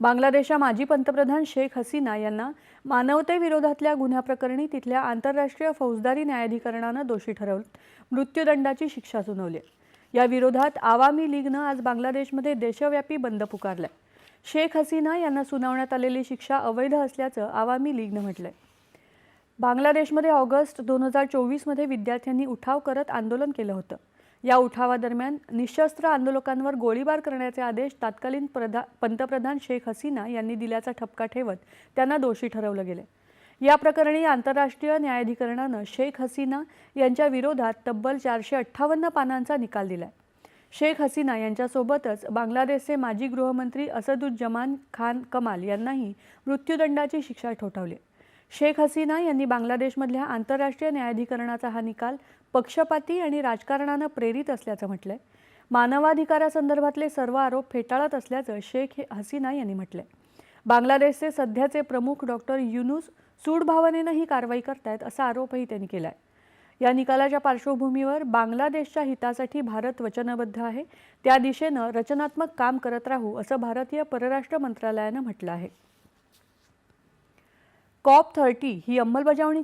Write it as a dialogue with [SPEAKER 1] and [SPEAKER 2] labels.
[SPEAKER 1] बांगलादेशच्या माजी पंतप्रधान शेख हसीना यांना मानवतेविरोधातल्या गुन्ह्याप्रकरणी तिथल्या आंतरराष्ट्रीय फौजदारी न्यायाधिकरणानं दोषी ठरवून मृत्यूदंडाची शिक्षा सुनावली. या विरोधात आवामी लीगनं आज बांगलादेशमध्ये देशव्यापी बंद पुकारलाय. शेख हसीना यांना सुनावण्यात आलेली शिक्षा अवैध असल्याचं आवामी लीगनं म्हटलंय. बांगलादेशमध्ये ऑगस्ट दोन हजार चोवीसमध्ये विद्यार्थ्यांनी उठाव करत आंदोलन केलं होतं. या उठावादरम्यान निशस्त्र आंदोलकांवर गोळीबार करण्याचे आदेश तत्कालीन प्रधा पंतप्रधान शेख हसीना यांनी दिल्याचा ठपका ठेवत त्यांना दोषी ठरवलं गेलं. या प्रकरणी आंतरराष्ट्रीय न्यायाधिकरणानं शेख हसीना यांच्या विरोधात तब्बल चारशे अठ्ठावन्न पानांचा निकाल दिलाय. शेख हसीना यांच्यासोबतच बांगलादेशचे माजी गृहमंत्री असदुज्जमान खान कमाल यांनाही मृत्यूदंडाची शिक्षा ठोठावली. शेख हसीना यांनी बांगलादेशमधल्या आंतरराष्ट्रीय न्यायाधिकरणाचा हा निकाल पक्षपाती आणि राजकारणानं प्रेरित असल्याचं म्हटलंय. मानवाधिकारासंदर्भातले सर्व आरोप फेटाळत असल्याचं शेख हसीना यांनी म्हटलंय. बांगलादेशचे सध्याचे प्रमुख डॉक्टर युनुस सूडभावनेनं ही कारवाई करतायत असा आरोपही त्यांनी केलाय. या निकालाच्या पार्श्वभूमीवर बांगलादेशच्या हितासाठी भारत वचनबद्ध आहे. त्या दिशेनं रचनात्मक काम करत राहू असं भारतीय परराष्ट्र मंत्रालयानं म्हटलं आहे. कॉप थर्टी ही अंमलबजावणी